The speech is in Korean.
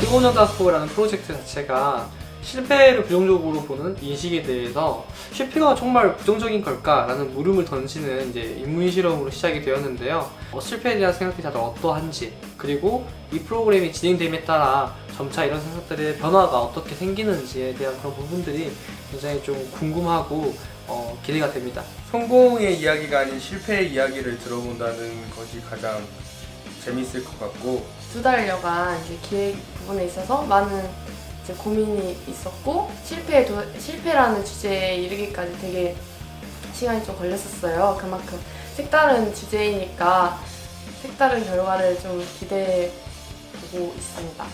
뜨거운여다스포라는 프로젝트 자체가 실패를 부정적으로 보는 인식에 대해서 실패가 정말 부정적인 걸까라는 물음을 던지는 이제 인문 실험으로 시작이 되었는데요. 어, 실패에 대한 생각이 다들 어떠한지 그리고 이 프로그램이 진행됨에 따라 점차 이런 생각들의 변화가 어떻게 생기는지에 대한 그런 부분들이 굉장히 좀 궁금하고 어, 기대가 됩니다. 성공의 이야기가 아닌 실패의 이야기를 들어본다는 것이 가장 재밌을 것 같고 두 달여간 이제 기획 부분에 있어서 많은 이제 고민이 있었고 실패 도, 실패라는 주제에 이르기까지 되게 시간이 좀 걸렸었어요. 그만큼 색다른 주제이니까 색다른 결과를 좀 기대해 보고 있습니다.